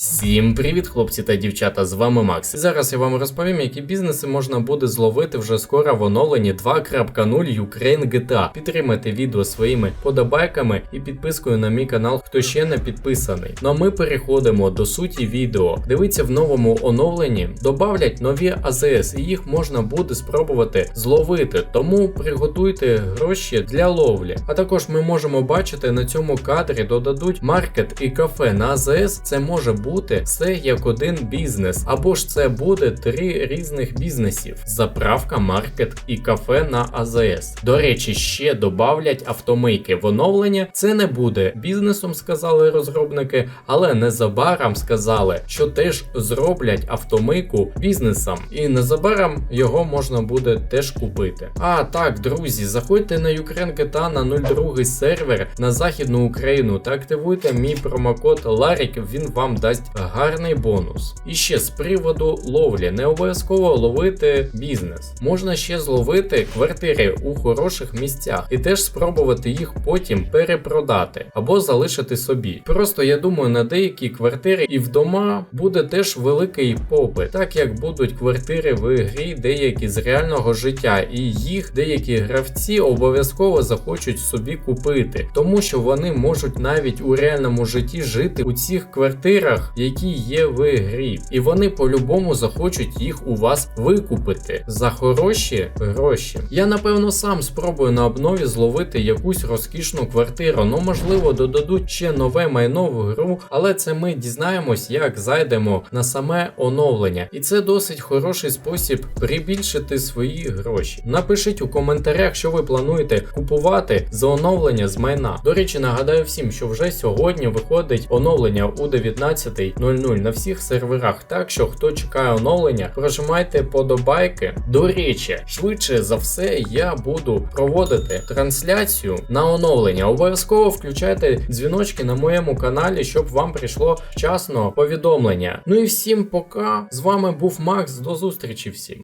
Всім привіт, хлопці та дівчата! З вами Макс. Зараз я вам розповім, які бізнеси можна буде зловити вже скоро в оновленні 2.0 Ukraine GTA. Підтримайте відео своїми подобайками і підпискою на мій канал, хто ще не підписаний. Ну а ми переходимо до суті відео. Дивіться в новому оновленні, добавлять нові АЗС, і їх можна буде спробувати зловити. Тому приготуйте гроші для ловлі. А також ми можемо бачити на цьому кадрі додадуть маркет і кафе на АЗС. Це може бути все як один бізнес, або ж це буде три різних бізнесів: заправка, маркет і кафе на АЗС. До речі, ще добавлять автомийки в оновлення. Це не буде бізнесом, сказали розробники, але незабаром сказали, що теж зроблять автомийку бізнесом, і незабаром його можна буде теж купити. А так, друзі, заходьте на GTA на 02 сервер на Західну Україну та активуйте мій промокод LARIK, він вам дасть гарний бонус. І ще з приводу ловлі, не обов'язково ловити бізнес. Можна ще зловити квартири у хороших місцях і теж спробувати їх потім перепродати або залишити собі. Просто я думаю, на деякі квартири і вдома буде теж великий попит, так як будуть квартири в грі деякі з реального життя, і їх деякі гравці обов'язково захочуть собі купити, тому що вони можуть навіть у реальному житті жити у цих квартирах, які є в грі, і вони по-любому захочуть їх у вас викупити за хороші гроші. Я напевно сам спробую на обнові зловити якусь розкішну квартиру. Ну можливо, додадуть ще нове майно в гру, але це ми дізнаємось, як зайдемо на саме оновлення. І це досить хороший спосіб прибільшити свої гроші. Напишіть у коментарях, що ви плануєте купувати за оновлення з майна. До речі, нагадаю всім, що вже сьогодні виходить оновлення у 19.00 на всіх серверах. Так що хто чекає оновлення, прожимайте подобайки. До речі, швидше за все я буду проводити трансляцію на оновлення. Обов'язково включайте дзвіночки на моєму каналі, щоб вам прийшло вчасно повідомлення. Ну і всім пока. З вами був Макс. До зустрічі всім.